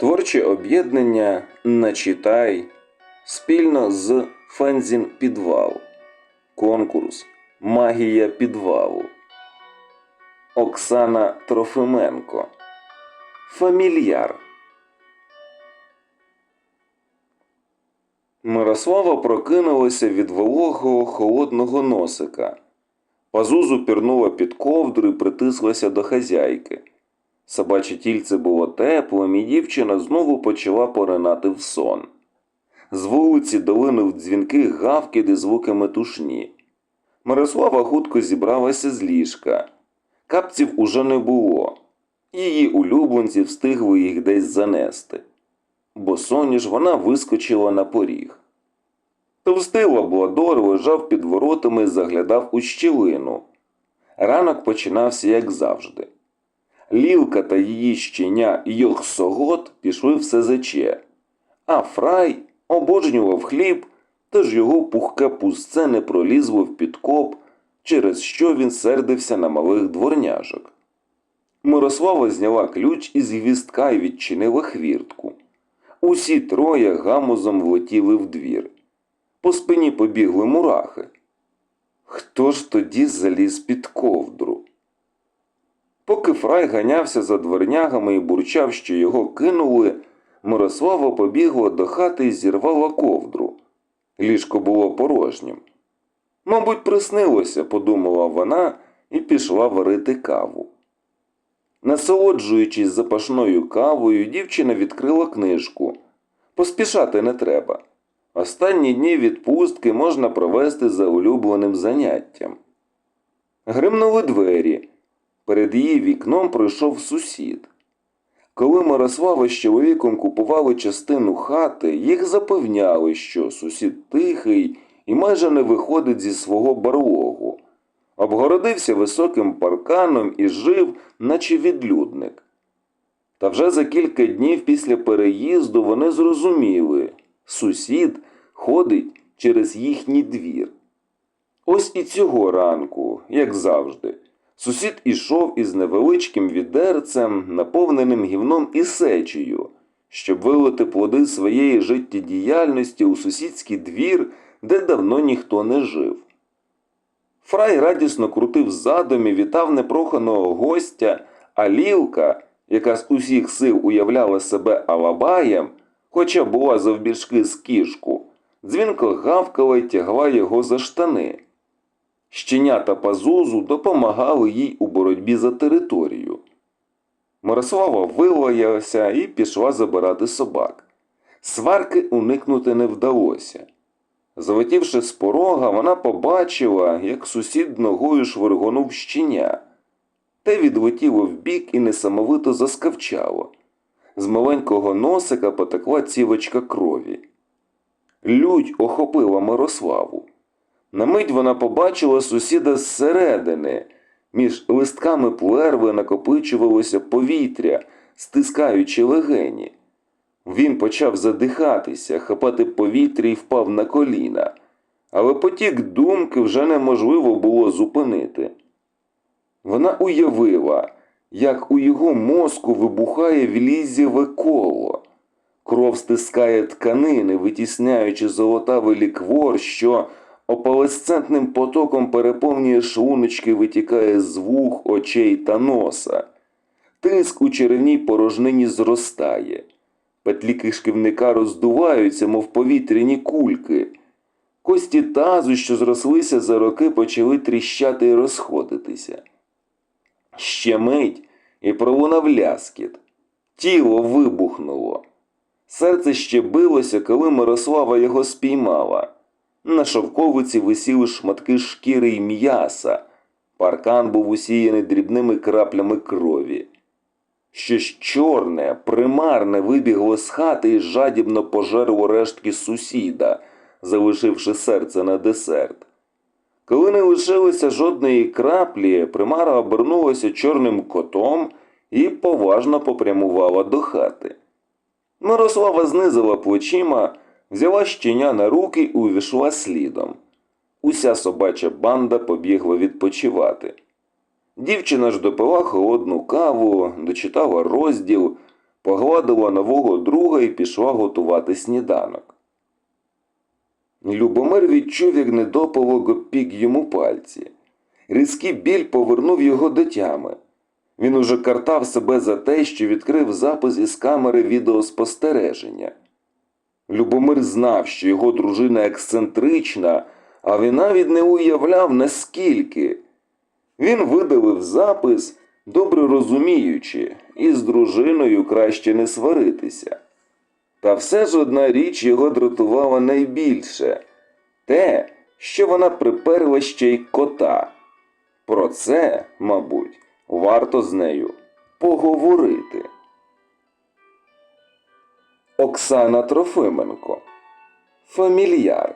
Творче об'єднання Начитай спільно з Фензін Підвал. Конкурс Магія підвалу. Оксана Трофименко. Фамільяр. Мирослава прокинулася від вологого холодного носика. Пазузу пірнула під ковдру і притислася до хазяйки. Собаче тільце було теплим, і дівчина знову почала поринати в сон. З вулиці долинув дзвінки гавкіт і звуки метушні. Мирослава хутко зібралася з ліжка. Капців уже не було. Її улюбленці встигли їх десь занести. Бо соніж вона вискочила на поріг. Товстий лабрадор лежав під воротами і заглядав у щілину. Ранок починався, як завжди. Лілка та її щеня Йохсогот пішли в СЗЧ, а Фрай обожнював хліб, тож його пухке пустце не пролізло в підкоп, через що він сердився на малих дворняжок. Мирослава зняла ключ із гвіздка і відчинила хвіртку. Усі троє гамузом влетіли в двір. По спині побігли мурахи. Хто ж тоді заліз під ковдру? Поки Фрай ганявся за дворнягами і бурчав, що його кинули, Мирослава побігла до хати і зірвала ковдру. Ліжко було порожнім. Мабуть, приснилося, подумала вона і пішла варити каву. Насолоджуючись запашною кавою, дівчина відкрила книжку. Поспішати не треба. Останні дні відпустки можна провести за улюбленим заняттям. Гримнули двері. Перед її вікном пройшов сусід. Коли Мирослава з чоловіком купували частину хати, їх запевняли, що сусід тихий і майже не виходить зі свого барлогу. Обгородився високим парканом і жив, наче відлюдник. Та вже за кілька днів після переїзду вони зрозуміли сусід ходить через їхній двір. Ось і цього ранку, як завжди. Сусід ішов із невеличким відерцем, наповненим гівном і сечею, щоб вилити плоди своєї життєдіяльності у сусідський двір, де давно ніхто не жив. Фрай радісно крутив задом і вітав непроханого гостя, а лілка, яка з усіх сил уявляла себе алабаєм, хоча була завбільшки з кішку, дзвінко гавкала й тягла його за штани. Щенята пазузу допомагали їй у боротьбі за територію. Мирослава вилаялася і пішла забирати собак. Сварки уникнути не вдалося. Залетівши з порога, вона побачила, як сусід ногою швиргонув щеня. Те відлетіло вбік і несамовито заскавчало. З маленького носика потекла цівочка крові. Лють охопила Мирославу. На мить вона побачила сусіда зсередини. Між листками плерви накопичувалося повітря, стискаючи легені. Він почав задихатися, хапати повітря і впав на коліна, але потік думки вже неможливо було зупинити. Вона уявила, як у його мозку вибухає влізєве коло. Кров стискає тканини, витісняючи золотавий ліквор, що опалесцентним потоком переповнює шлуночки, витікає з вух, очей та носа. Тиск у черевній порожнині зростає. Петлі кишківника роздуваються, мов повітряні кульки. Кості тазу, що зрослися за роки, почали тріщати і розходитися. Ще мить і пролунав ляскіт. Тіло вибухнуло. Серце ще билося, коли Мирослава його спіймала. На шовковиці висіли шматки шкіри й м'яса. Паркан був усіяний дрібними краплями крові. Щось чорне, примарне вибігло з хати і жадібно пожерло рештки сусіда, залишивши серце на десерт. Коли не лишилося жодної краплі, примара обернулася чорним котом і поважно попрямувала до хати. Мирослава знизила плечима, взяла щеня на руки і увійшла слідом. Уся собача банда побігла відпочивати. Дівчина ж допила холодну каву, дочитала розділ, погладила нового друга і пішла готувати сніданок. Любомир відчув, як недопалок опік йому пальці. Різкий біль повернув його до тями. Він уже картав себе за те, що відкрив запис із камери відеоспостереження. Любомир знав, що його дружина ексцентрична, а він навіть не уявляв наскільки. Він видалив запис, добре розуміючи, і з дружиною краще не сваритися. Та все ж одна річ його дратувала найбільше те, що вона приперла ще й кота. Про це, мабуть, варто з нею поговорити. Оксана Трофименко. Фамільяр